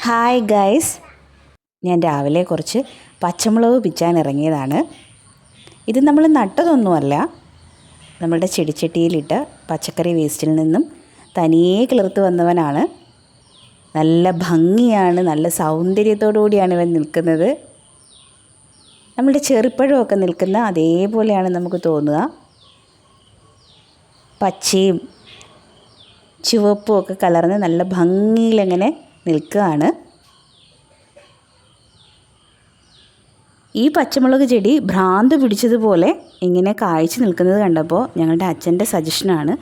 Hi guys ഞാൻ രാവിലെ കുറച്ച് പച്ചമുളക് പിച്ചാൻ ഇറങ്ങിയതാണ്. ഇത് നമ്മൾ നട്ടതൊന്നുമല്ല. നമ്മളുടെ ചെടിച്ചട്ടിയിലിട്ട പച്ചക്കറി വേസ്റ്റിൽ നിന്നും തനിയെ കിളിർത്ത് വന്നവനാണ്. നല്ല ഭംഗിയാണ് നല്ല സൗന്ദര്യത്തോടു കൂടിയാണ് ഇവൻ നിൽക്കുന്നത്. നമ്മുടെ ചെറുപ്പഴമൊക്കെ നിൽക്കുന്ന അതേപോലെയാണ് നമുക്ക് തോന്നുക. പച്ചയും ചുവപ്പും ഒക്കെ കലർന്ന് നല്ല ഭംഗിയിലങ്ങനെ നിൽക്കുകയാണ്. ഈ പച്ചമുളക് ചെടി ഭ്രാന്ത് പിടിച്ചതുപോലെ ഇങ്ങനെ കായ്ച്ചു നിൽക്കുന്നത് കണ്ടപ്പോൾ ഞങ്ങളുടെ അച്ഛന്റെ സജഷനാണ്.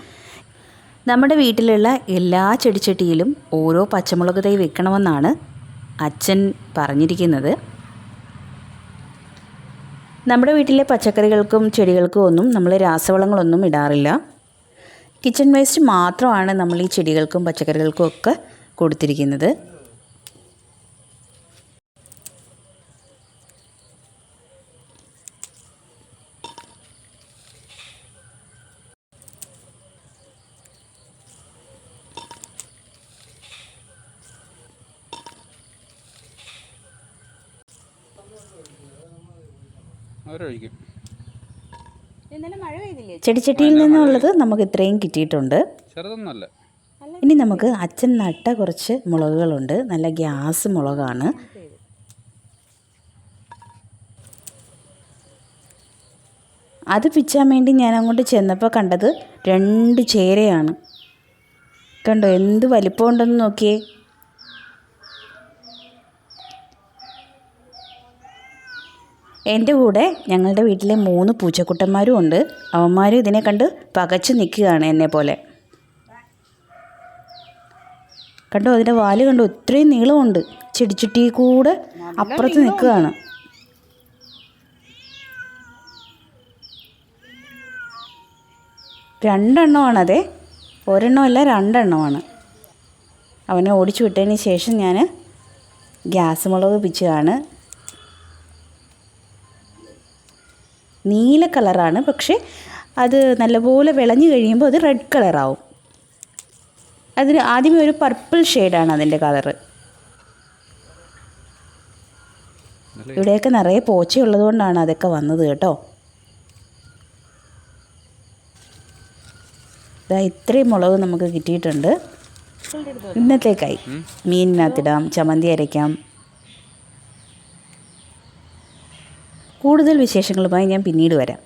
നമ്മുടെ വീട്ടിലുള്ള എല്ലാ ചെടിച്ചട്ടിയിലും ഓരോ പച്ചമുളക് തൈ വെക്കണമെന്നാണ് അച്ഛൻ പറഞ്ഞിരിക്കുന്നത്. നമ്മുടെ വീട്ടിലെ പച്ചക്കറികൾക്കും ചെടികൾക്കും ഒന്നും നമ്മൾ രാസവളങ്ങളൊന്നും ഇടാറില്ല. കിച്ചൺ വേസ്റ്റ് മാത്രമാണ് നമ്മൾ ഈ ചെടികൾക്കും പച്ചക്കറികൾക്കും ഒക്കെ കൊടുത്തിരിക്കുന്നത്. ചെടിച്ചട്ടിയിൽ നിന്നുള്ളത് നമുക്ക് ഇത്രയും കിട്ടിയിട്ടുണ്ട്. ചെറുതൊന്നല്ല. ഇനി നമുക്ക് അച്ഛൻ നട്ട കുറച്ച് മുളകുകളുണ്ട്. നല്ല ഗ്യാസ് മുളകാണ്. അത് പിച്ചാൻ വേണ്ടി ഞാൻ അങ്ങോട്ട് ചെന്നപ്പോൾ കണ്ടത് രണ്ട് ചേരയാണ്. കണ്ടോ എന്ത് വലിപ്പമുണ്ടെന്ന് നോക്കിയേ. എന്റെ കൂടെ ഞങ്ങളുടെ വീട്ടിലെ മൂന്ന് പൂച്ചക്കുട്ടന്മാരും ഉണ്ട്. അവന്മാരും ഇതിനെ കണ്ട് പകച്ചു നിൽക്കുകയാണ് എന്നെ പോലെ. കണ്ടോ അതിന്റെ വാൽ കണ്ടോ ഇത്രയും നീളമുണ്ട്. ചെടിച്ചുട്ടി കൂടെ അപ്പുറത്ത് നിൽക്കുകയാണ്. രണ്ടെണ്ണമാണതേ. ഒരെണ്ണമല്ല രണ്ടെണ്ണമാണ്. അവനെ ഓടിച്ചു വിട്ടതിന് ശേഷം ഞാൻ ഗ്യാസ് മുളക് പിച്ചതാണ് നീല കളറാണ് പക്ഷേ അത് നല്ലപോലെ വിളഞ്ഞു കഴിയുമ്പോൾ അത് റെഡ് കളറാവും അതിന് ആദ്യമേ ഒരു പർപ്പിൾ ഷെയ്ഡാണ് അതിന്റെ കളറ് ഇവിടെയൊക്കെ നിറയെ പോച്ചയുള്ളത് കൊണ്ടാണ് അതൊക്കെ വന്നത് കേട്ടോ. ഇതാ ഇത്രയും മുളക് നമുക്ക് കിട്ടിയിട്ടുണ്ട്. ഇന്നത്തേക്കായി. മീനിനകത്തിടാം ചമ്മന്തി അരയ്ക്കാം. കൂടുതൽ വിശേഷങ്ങളുമായി ഞാൻ പിന്നീട് വരാം.